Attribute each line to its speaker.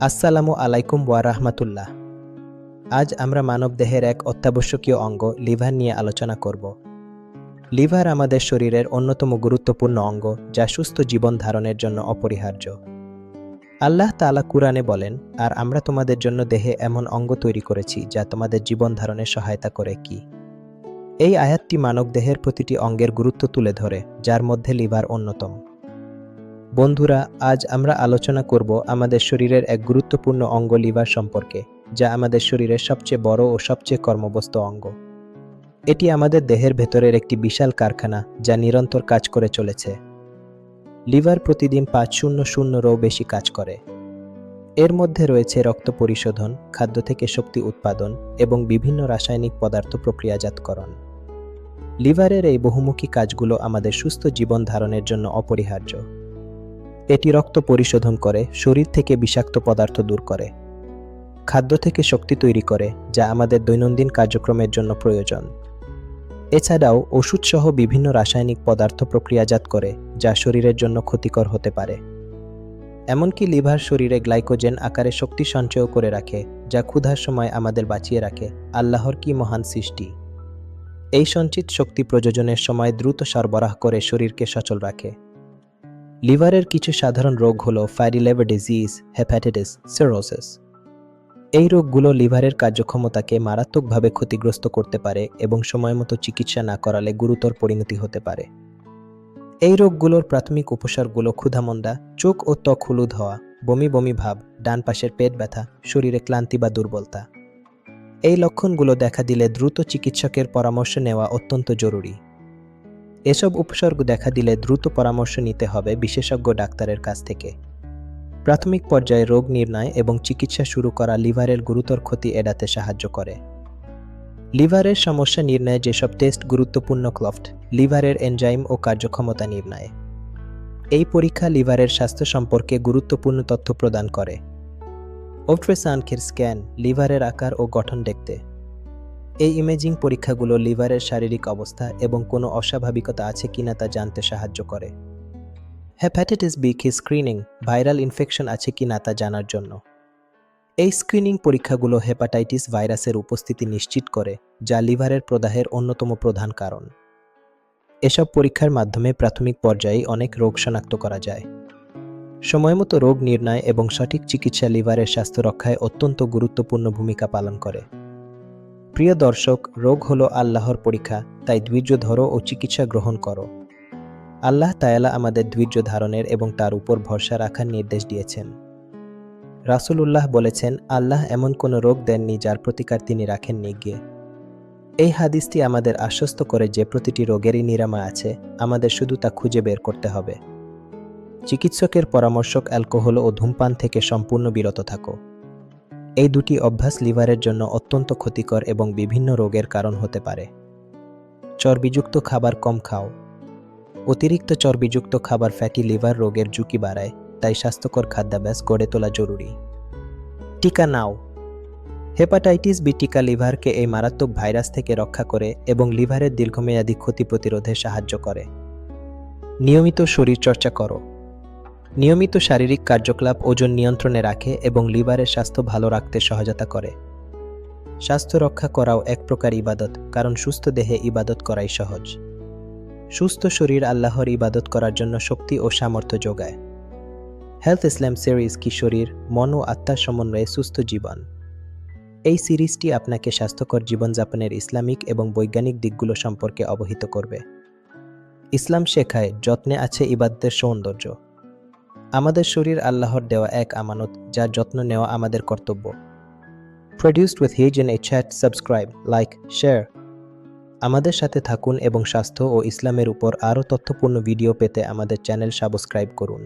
Speaker 1: আসসালামু আলাইকুম ওয়া রাহমাতুল্লাহ। আজ আমরা মানব দেহের এক অত্যাবশ্যকীয় অঙ্গ লিভার নিয়ে আলোচনা করব। লিভার আমাদের শরীরের অন্যতম গুরুত্বপূর্ণ অঙ্গ যা সুস্থ জীবন ধারণের জন্য অপরিহার্য। আল্লাহ তাআলা কুরআনে বলেন, আর আমরা তোমাদের জন্য দেহে এমন অঙ্গ তৈরি করেছি যা তোমাদের জীবন ধারণে সহায়তা করে কি? এই আয়াতটি মানব দেহের প্রতিটি অঙ্গের গুরুত্ব তুলে ধরে, যার মধ্যে লিভার অন্যতম। বন্ধুরা, আজ আমরা আলোচনা করব আমাদের শরীরের এক গুরুত্বপূর্ণ অঙ্গ লিভার সম্পর্কে, যা আমাদের শরীরের সবচেয়ে বড় ও সবচেয়ে কর্মব্যস্ত অঙ্গ। এটি আমাদের দেহের ভেতরের একটি বিশাল কারখানা, যা নিরন্তর কাজ করে চলেছে। লিভার প্রতিদিন পাঁচ শূন্য শূন্যরও বেশি কাজ করে। এর মধ্যে রয়েছে রক্ত পরিশোধন, খাদ্য থেকে শক্তি উৎপাদন এবং বিভিন্ন রাসায়নিক পদার্থ প্রক্রিয়াজাতকরণ। লিভারের এই বহুমুখী কাজগুলো আমাদের সুস্থ জীবন ধারণের জন্য অপরিহার্য। এটি রক্ত পরিশোধন করে, শরীর থেকে বিষাক্ত পদার্থ দূর করে, খাদ্য থেকে শক্তি তৈরি করে, যা আমাদের দৈনন্দিন কার্যক্রমের জন্য প্রয়োজন। এছাড়াও, ওষুধসহ বিভিন্ন রাসায়নিক পদার্থ প্রক্রিয়াজাত করে, যা শরীরের জন্য ক্ষতিকর হতে পারে। এমনকি লিভার শরীরে গ্লাইকোজেন আকারে শক্তি সঞ্চয় করে রাখে, যা ক্ষুধার সময় আমাদের বাঁচিয়ে রাখে, আল্লাহর কি মহান সৃষ্টি। এই সঞ্চিত শক্তি প্রযোজনের সময় দ্রুত সরবরাহ করে শরীরকে সচল রাখে। লিভারের কিছু সাধারণ রোগ হল fatty liver disease, hepatitis, cirrhosis. এই রোগগুলো লিভারের কার্যক্ষমতাকে মারাত্মকভাবে ক্ষতিগ্রস্ত করতে পারে এবং সময়মতো চিকিৎসা না করালে গুরুতর পরিণতি হতে পারে। এই রোগগুলোর প্রাথমিক উপসর্গগুলো ক্ষুধামন্দা, চোখ ও ত্বক হলুদ হওয়া, বমি বমি ভাব, ডান পাশের পেট ব্যথা, শরীরে ক্লান্তি বা দুর্বলতা। এই লক্ষণগুলো দেখা দিলে দ্রুত চিকিৎসকের পরামর্শ নেওয়া অত্যন্ত জরুরি। এসব উপসর্গ দেখা দিলে দ্রুত পরামর্শ নিতে হবে বিশেষজ্ঞ ডাক্তারের কাছ থেকে। প্রাথমিক পর্যায়ে রোগ নির্ণয় এবং চিকিৎসা শুরু করা লিভারের গুরুতর ক্ষতি এড়াতে সাহায্য করে। লিভারের সমস্যা নির্ণয়ে যেসব টেস্ট গুরুত্বপূর্ণ ক্লফট, লিভারের এনজাইম ও কার্যক্ষমতা নির্ণয়ে। এই পরীক্ষা লিভারের স্বাস্থ্য সম্পর্কে গুরুত্বপূর্ণ তথ্য প্রদান করে। অল্ট্রাসাউন্ডের স্ক্যান লিভারের আকার ও গঠন দেখতে। এই ইমেজিং পরীক্ষাগুলো লিভারের শারীরিক অবস্থা এবং কোনো অস্বাভাবিকতা আছে কিনা তা জানতে সাহায্য করে। হ্যাপাটাইটিস বি কি স্ক্রিনিং ভাইরাল ইনফেকশন আছে কি না তা জানার জন্য। এই স্ক্রিনিং পরীক্ষাগুলো হেপাটাইটিস ভাইরাসের উপস্থিতি নিশ্চিত করে, যা লিভারের প্রদাহের অন্যতম প্রধান কারণ। এসব পরীক্ষার মাধ্যমে প্রাথমিক পর্যায়ে অনেক রোগ শনাক্ত করা যায়। সময়মতো রোগ নির্ণয় এবং সঠিক চিকিৎসা লিভারের স্বাস্থ্য রক্ষায় অত্যন্ত গুরুত্বপূর্ণ ভূমিকা পালন করে। প্রিয় দর্শক, রোগ হলো আল্লাহর পরীক্ষা, তাই ধৈর্য ধরো ও চিকিৎসা গ্রহণ করো। আল্লাহ তায়ালা আমাদের ধৈর্য ধারণের এবং তার উপর ভরসা রাখার নির্দেশ দিয়েছেন। রাসূলুল্লাহ বলেছেন, আল্লাহ এমন কোনো রোগ দেননি যার প্রতিকার তিনি রাখেননি গিয়ে। এই হাদিসটি আমাদের আশ্বস্ত করে যে প্রতিটি রোগেরই নিরাময় আছে, আমাদের শুধু তা খুঁজে বের করতে হবে। চিকিৎসকের পরামর্শক অ্যালকোহল ও ধূমপান থেকে সম্পূর্ণ বিরত থাকো। এই দুটি অভ্যাস লিভারের জন্য অত্যন্ত ক্ষতিকর এবং বিভিন্ন রোগের কারণ হতে পারে। চর্বিযুক্ত খাবার কম খাও। অতিরিক্ত চর্বিযুক্ত খাবার ফ্যাটি লিভার রোগের ঝুঁকি বাড়ায়, তাই স্বাস্থ্যকর খাদ্যাভ্যাস গড়ে তোলা জরুরি। টিকা নাও। হেপাটাইটিস বি টিকা লিভারকে এই মারাত্মক ভাইরাস থেকে রক্ষা করে এবং লিভারের দীর্ঘমেয়াদী ক্ষতি প্রতিরোধে সাহায্য করে। নিয়মিত শরীরচর্চা করো। নিয়মিত শারীরিক কার্যকলাপ ওজন নিয়ন্ত্রণে রাখে এবং লিভারের স্বাস্থ্য ভালো রাখতে সহায়তা করে। স্বাস্থ্য রক্ষা করাও এক প্রকার ইবাদত, কারণ সুস্থ দেহে ইবাদত করাই সহজ। সুস্থ শরীর আল্লাহর ইবাদত করার জন্য শক্তি ও সামর্থ্য যোগায়। হেলথ ইসলাম সিরিজ কি শরীর, মন ও আত্মার সমন্বয়ে সুস্থ জীবন? এই সিরিজটি আপনাকে স্বাস্থ্যকর জীবনযাপনের ইসলামিক এবং বৈজ্ঞানিক দিকগুলো সম্পর্কে অবহিত করবে। ইসলাম শেখায়, যত্নে আছে ইবাদতের সৌন্দর্য। আমাদের শরীর আল্লাহর দেওয়া এক আমানত, যার যত্ন নেওয়া আমাদের কর্তব্য। Produced with his N A chat subscribe like share আমাদের সাথে থাকুন এবং স্বাস্থ্য ও ইসলামের উপর আরও তথ্যপূর্ণ ভিডিও পেতে আমাদের চ্যানেল সাবস্ক্রাইব করুন।